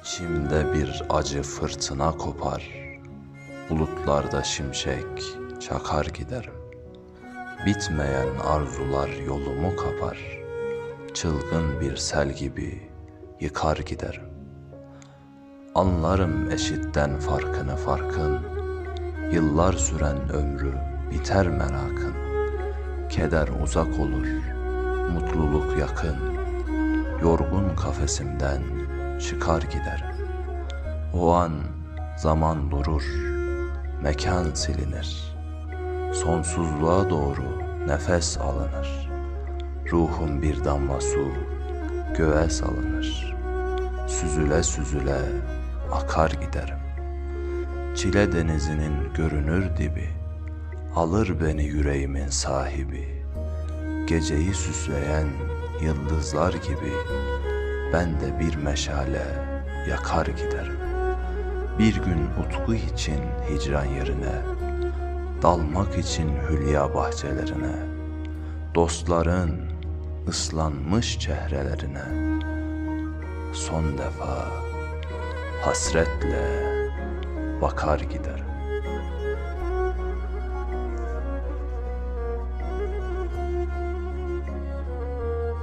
İçimde bir acı fırtına kopar, bulutlarda şimşek çakar giderim. Bitmeyen arzular yolumu kapar, çılgın bir sel gibi yıkar giderim. Anlarım eşitten farkını farkın, yıllar süren ömrü biter merakın. Keder uzak olur, mutluluk yakın, yorgun kafesimden çıkar giderim. O an zaman durur, mekan silinir. Sonsuzluğa doğru nefes alınır. Ruhum bir damla su göğe salınır. Süzüle süzüle akar giderim. Çile denizinin görünür dibi, alır beni yüreğimin sahibi. Geceyi süsleyen yıldızlar gibi ben de bir meşale yakar giderim. Bir gün utku için hicran yerine, dalmak için hülya bahçelerine, dostların ıslanmış çehrelerine, son defa hasretle bakar giderim.